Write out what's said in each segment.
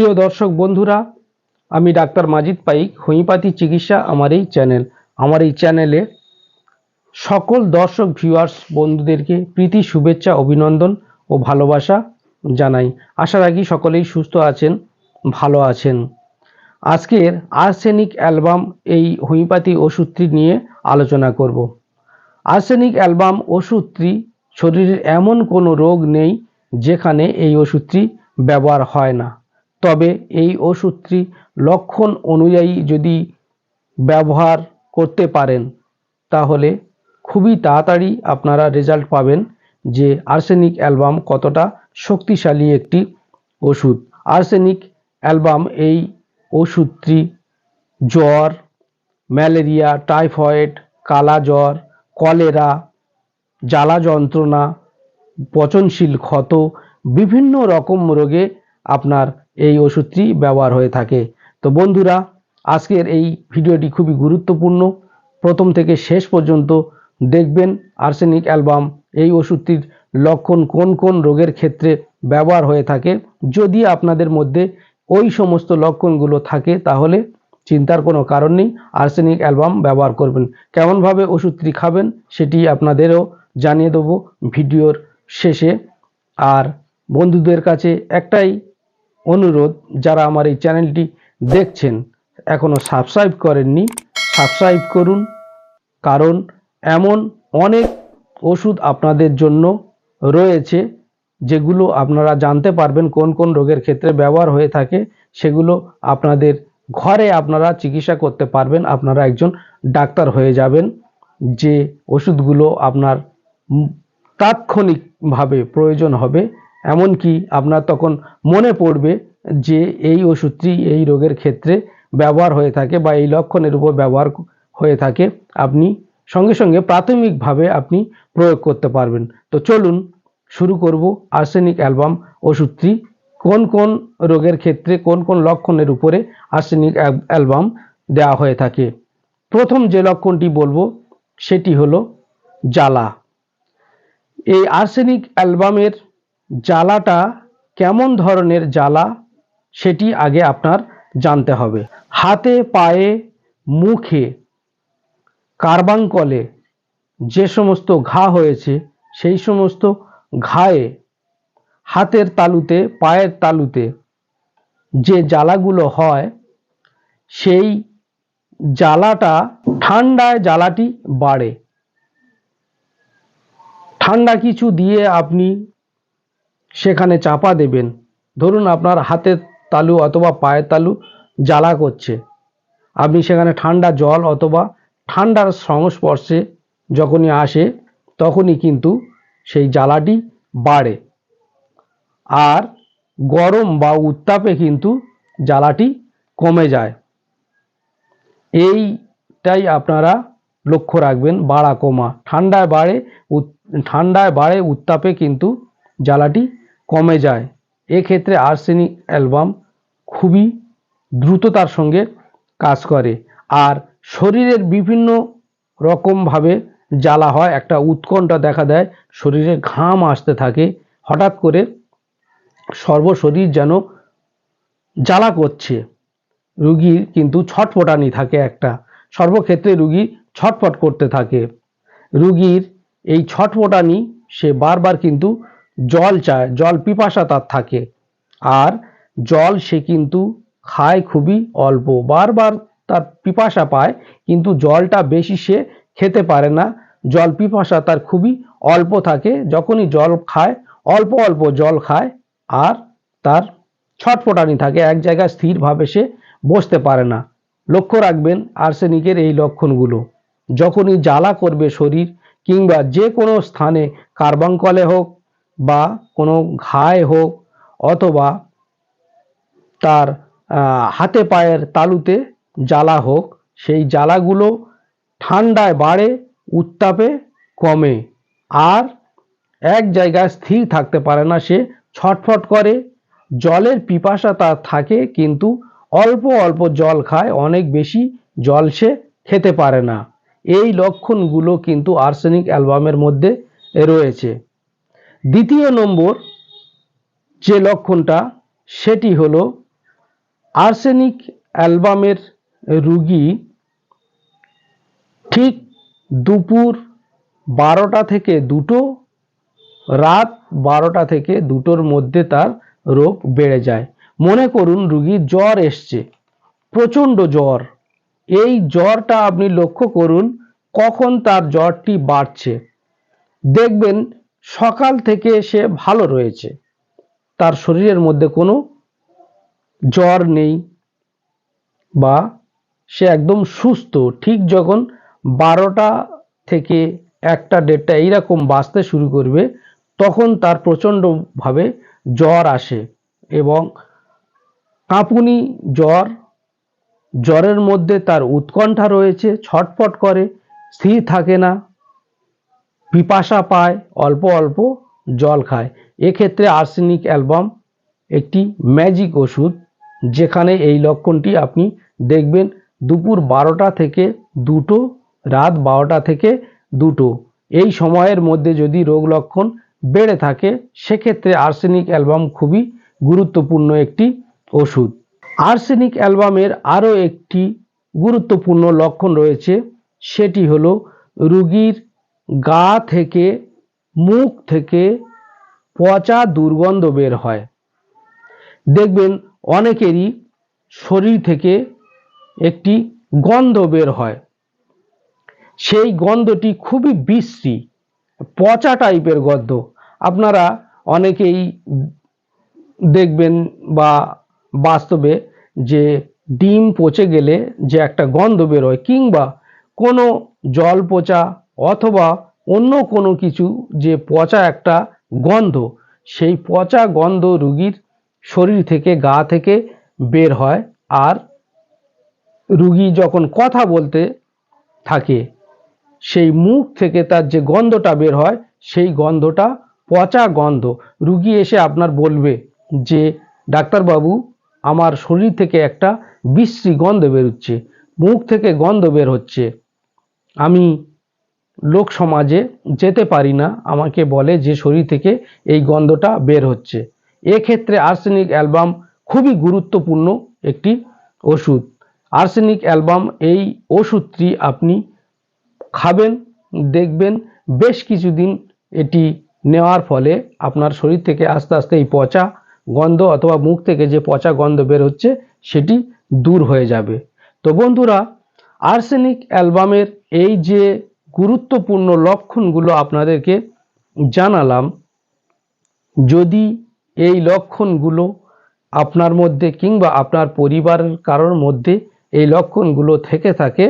প্রিয় দর্শক বন্ধুরা, আমি ডাক্তার মাজিদ পাইক, হোমিওপ্যাথি চিকিৎসা আমার এই চ্যানেল। আমার এই চ্যানেলে সকল দর্শক ভিউয়ার্স বন্ধুদেরকে প্রীতি, শুভেচ্ছা, অভিনন্দন ও ভালোবাসা জানাই। আশা রাখি সকলেই সুস্থ আছেন, ভালো আছেন। আজকের আর্সেনিক অ্যালবাম এই হোমিওপ্যাথি ওষুধটি নিয়ে আলোচনা করব। আর্সেনিক অ্যালবাম ওষুধটি শরীরের এমন কোনো রোগ নেই যেখানে এই ওষুধটি ব্যবহার হয় না। তবে এই ওষুধটি লক্ষণ অনুযায়ী যদি ব্যবহার করতে পারেন, তাহলে খুবই তাড়াতাড়ি আপনারা রেজাল্ট পাবেন যে আর্সেনিক অ্যালবাম কতটা শক্তিশালী একটি ওষুধ। আর্সেনিক অ্যালবাম এই ওষুধটি জ্বর, ম্যালেরিয়া, টাইফয়েড, কালা জ্বর, কলেরা, জ্বালা যন্ত্রণা, পচনশীল ক্ষত, বিভিন্ন রকম রোগে আপনার এই ওষুধটি ব্যবহার হয়ে থাকে। তো বন্ধুরা, আজকের এই ভিডিওটি খুবই গুরুত্বপূর্ণ। প্রথম থেকে শেষ পর্যন্ত দেখবেন আর্সেনিক অ্যালবাম এই ওষুধটির লক্ষণ কোন কোন রোগের ক্ষেত্রে ব্যবহার হয়ে থাকে। যদি আপনাদের মধ্যে ওই সমস্ত লক্ষণগুলো থাকে, তাহলে চিন্তার কোনো কারণ নেই, আর্সেনিক অ্যালবাম ব্যবহার করবেন। কেমনভাবে ওষুধটি খাবেন সেটি আপনাদেরও জানিয়ে দেবো ভিডিওর শেষে। আর বন্ধুদের কাছে একটাই অনুরোধ, যারা আমার এই চ্যানেলটি দেখছেন এখনও সাবস্ক্রাইব করেননি সাবস্ক্রাইব করুন, কারণ এমন অনেক ওষুধ আপনাদের জন্য রয়েছে, যেগুলো আপনারা জানতে পারবেন কোন কোন রোগের ক্ষেত্রে ব্যবহার হয়ে থাকে, সেগুলো আপনাদের ঘরে আপনারা চিকিৎসা করতে পারবেন, আপনারা একজন ডাক্তার হয়ে যাবেন, যে ওষুধগুলো আপনার তাৎক্ষণিকভাবে প্রয়োজন হবে এমনকি আপনার তখন মনে পড়বে যে এই ওষুধটি এই রোগের ক্ষেত্রে ব্যবহার হয়ে থাকে বা এই লক্ষণের উপর ব্যবহার হয়ে থাকে, আপনি সঙ্গে সঙ্গে প্রাথমিকভাবে আপনি প্রয়োগ করতে পারবেন। তো চলুন শুরু করব আর্সেনিক অ্যালবাম ওষুধটি। কোন কোন রোগের ক্ষেত্রে কোন কোন লক্ষণের উপরে আর্সেনিক অ্যালবাম দেওয়া হয়ে থাকে? প্রথম যে লক্ষণটি বলব সেটি হলো জ্বালা। এই আর্সেনিক অ্যালবামের জ্বালাটা কেমন ধরনের জ্বালা সেটি আগে আপনার জানতে হবে। হাতে, পায়ে, মুখে, কার্বাঙ্কলে যে সমস্ত ঘা হয়েছে, সেই সমস্ত ঘায়ে হাতের তালুতে, পায়ের তালুতে যে জ্বালাগুলো হয়, সেই জ্বালাটা, ঠান্ডায় জ্বালাটি বাড়ে। ঠান্ডা কিছু দিয়ে আপনি সেখানে চাপা দেবেন। ধরুন আপনার হাতের তালু অথবা পায়ের তালু জ্বালা করছে। আপনি সেখানে ঠান্ডা জল অথবা ঠান্ডার সংস্পর্শে যখনই আসে, তখনই কিন্তু সেই জ্বালাটি বাড়ে। আর গরম বা উত্তাপে কিন্তু জ্বালাটি কমে যায়। এইটাই আপনারা লক্ষ্য রাখবেন বাড়া কমা। ঠান্ডায় বাড়ে ঠান্ডায় বাড়ে উত্তাপে কিন্তু জ্বালাটি কমে যায়। এক্ষেত্রে আর্সেনিক অ্যালবাম খুবই দ্রুততার সঙ্গে কাজ করে। আর শরীরের বিভিন্ন রকমভাবে জ্বালা হয়, একটা উৎকণ্ঠা দেখা দেয়, শরীরে ঘাম আসতে থাকে। হঠাৎ করে সর্বশরীর যেন জ্বালা করছে। রুগীর কিন্তু ছটফটানি থাকে একটা। সর্বক্ষেত্রে রুগী ছটফট করতে থাকে। রুগীর এই ছটফটানি সে বারবার কিন্তু জল চায়, জল পিপাসা তার থাকে। আর জল সে কিন্তু খায় খুবই অল্প। বারবার তার পিপাসা পায়, কিন্তু জলটা বেশি সে খেতে পারে না। জল পিপাসা তার খুবই অল্প থাকে। যখনই জল খায়, অল্প অল্প জল খায় আর তার ছটফটানি থাকে। এক জায়গায় স্থিরভাবে সে বসতে পারে না। লক্ষ্য রাখবেন আর্সেনিকের এই লক্ষণগুলো। যখনই জ্বালা করবে শরীর কিংবা যে কোনো স্থানে কার্বাঙ্কলে হোক বা কোনো ঘায়ে হোক অথবা তার হাতে পায়ের তালুতে জ্বালা হোক, সেই জ্বালাগুলো ঠান্ডায় বাড়ে, উত্তাপে কমে। আর এক জায়গায় স্থির থাকতে পারে না সে, ছটফট করে। জলের পিপাসা তার থাকে, কিন্তু অল্প অল্প জল খায়, অনেক বেশি জল সে খেতে পারে না। এই লক্ষণগুলো কিন্তু আর্সেনিক অ্যালবামের মধ্যে রয়েছে। দ্বিতীয় নম্বর যে লক্ষণটা, সেটি হলো আর্সেনিক অ্যালবামের রুগী ঠিক দুপুর বারোটা থেকে দুটো, রাত বারোটা থেকে দুটোর মধ্যে তার রোগ বেড়ে যায়। মনে করুন রুগীর জ্বর এসছে, প্রচণ্ড জ্বর। এই জ্বরটা আপনি লক্ষ্য করুন, কখন তার জ্বরটি বাড়ছে। দেখবেন সকাল থেকে সে ভালো রয়েছে। তার শরীরের মধ্যে কোনো জ্বর নেই বা সে একদম সুস্থ। ঠিক যখন বারোটা থেকে একটা দেড়টা এইরকম বাঁচতে শুরু করবে, তখন তার প্রচণ্ডভাবে জ্বর আসে এবং কাঁপুনি জ্বর, জ্বরের মধ্যে তার উৎকণ্ঠা রয়েছে, ছটফট করে, স্থির থাকে না। পিপাসা পায়, অল্প অল্প জল খায়। এক্ষেত্রে আর্সেনিক অ্যালবাম একটি ম্যাজিক ওষুধ, যেখানে এই লক্ষণটি আপনি দেখবেন দুপুর বারোটা থেকে দুটো, রাত বারোটা থেকে দুটো। এই সময়ের মধ্যে যদি রোগ লক্ষণ বেড়ে থাকে, সেক্ষেত্রে আর্সেনিক অ্যালবাম খুবই গুরুত্বপূর্ণ একটি ওষুধ। আর্সেনিক অ্যালবামের আরও একটি গুরুত্বপূর্ণ লক্ষণ রয়েছে, সেটি হলো রুগীর গা থেকে, মুখ থেকে পচা দুর্গন্ধ বের হয়। দেখবেন অনেকেরই শরীর থেকে একটি গন্ধ বের হয়। সেই গন্ধটি খুবই বিশ্রী, পচা টাইপের গন্ধ। আপনারা অনেকেই দেখবেন বা বাস্তবে যে ডিম পচে গেলে যে একটা গন্ধ বেরোয় কিংবা কোনো জল পচা অথবা অন্য কোনো কিছু যে পচা একটা গন্ধ, সেই পচা গন্ধ রুগীর শরীর থেকে, গা থেকে বের হয়। আর রুগী যখন কথা বলতে থাকে, সেই মুখ থেকে তার যে গন্ধটা বের হয়, সেই গন্ধটা পচা গন্ধ। রুগী এসে আপনার বলবে যে, ডাক্তারবাবু, আমার শরীর থেকে একটা বিশ্রী গন্ধ বেরোচ্ছে, মুখ থেকে গন্ধ বের হচ্ছে। আমি লোক সমাজে যেতে পারি না, আমাকে বলে যে শরীর থেকে এই গন্ধটা বের হচ্ছে। এক্ষেত্রে আর্সেনিক অ্যালবাম খুবই গুরুত্বপূর্ণ একটি ওষুধ। আর্সেনিক অ্যালবাম এই ওষুধটি আপনি খাবেন, দেখবেন, বেশ কিছুদিন এটি নেওয়ার ফলে আপনার শরীর থেকে আস্তে আস্তে এই পচা গন্ধ অথবা মুখ থেকে যে পচা গন্ধ বের হচ্ছে, সেটি দূর হয়ে যাবে। তো বন্ধুরা, আর্সেনিক অ্যালবামের এই যে গুরুত্বপূর্ণ লক্ষণগুলো আপনাদেরকে জানালাম। যদি এই লক্ষণগুলো আপনার মধ্যে কিংবা আপনার পরিবারের কারোর মধ্যে এই লক্ষণগুলো থেকে থাকে,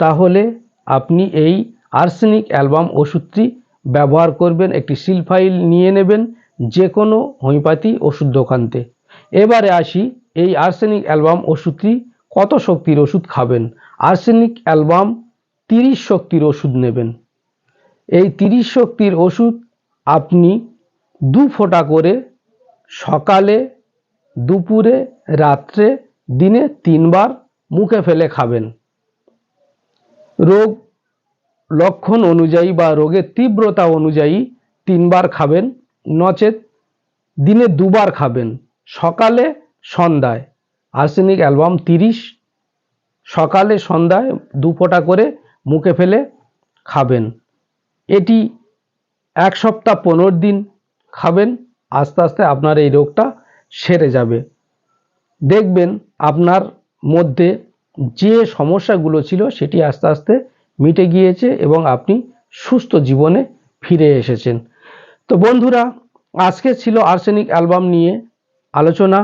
তাহলে আপনি এই আর্সেনিক অ্যালবাম ওষুধটি ব্যবহার করবেন, একটি সিল ফাইল নিয়ে নেবেন যে কোনো হোমিওপ্যাথি ওষুধ দোকানতে। এবারে আসি, এই আর্সেনিক অ্যালবাম ওষুধটি কত শক্তির ওষুধ খাবেন? আর্সেনিক অ্যালবাম তিরিশ শক্তির ওষুধ নেবেন। এই তিরিশ শক্তির ওষুধ আপনি দু ফোঁটা করে সকালে, দুপুরে, রাত্রে, দিনে তিনবার মুখে ফেলে খাবেন। রোগ লক্ষণ অনুযায়ী বা রোগের তীব্রতা অনুযায়ী তিনবার খাবেন, নচেত দিনে দুবার খাবেন, সকালে, সন্ধ্যায়। আর্সেনিক অ্যালবাম তিরিশ, সকালে, সন্ধ্যায় দু ফোঁটা করে মুখে ফেলে খাবেন। এটি এক সপ্তাহ পনেরো দিন খাবেন, আস্তে আস্তে আপনার এই রোগটা সেরে যাবে। দেখবেন আপনার মধ্যে যে সমস্যাগুলো ছিল সেটি আস্তে আস্তে মিটে গিয়েছে এবং আপনি সুস্থ জীবনে ফিরে এসেছেন। তো বন্ধুরা, আজকে ছিল আর্সেনিক অ্যালবাম নিয়ে আলোচনা।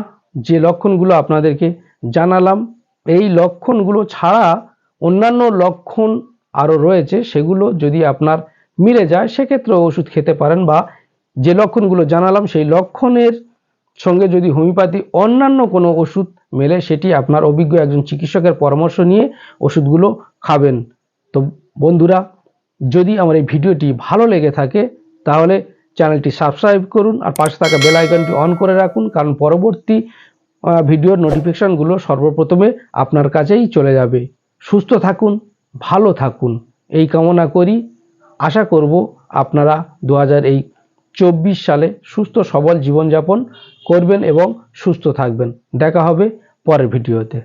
যে লক্ষণগুলো আপনাদেরকে জানালাম, এই লক্ষণগুলো ছাড়া অন্যান্য লক্ষণ আরও রয়েছে, সেগুলো যদি আপনার মিলে যায় সেক্ষেত্রে ওষুধ খেতে পারেন বা যে লক্ষণগুলো জানালাম, সেই লক্ষণের সঙ্গে যদি হোমিওপ্যাথি অন্যান্য কোনো ওষুধ মেলে, সেটি আপনার অভিজ্ঞ একজন চিকিৎসকের পরামর্শ নিয়ে ওষুধগুলো খাবেন। তো বন্ধুরা, যদি আমার এই ভিডিওটি ভালো লেগে থাকে, তাহলে চ্যানেলটি সাবস্ক্রাইব করুন আর পাশে থাকা বেল আইকনটি অন করে রাখুন, কারণ পরবর্তী ভিডিওর নোটিফিকেশনগুলো সর্বপ্রথমে আপনার কাছেই চলে যাবে। সুস্থ থাকুন। ভালো থাকুন। এই কামনা করি। আশা করব আপনারা দু হাজার এই চব্বিশ সালে সুস্থ, সবল জীবনযাপন করবেন এবং সুস্থ থাকবেন। দেখা হবে পরের ভিডিওতে।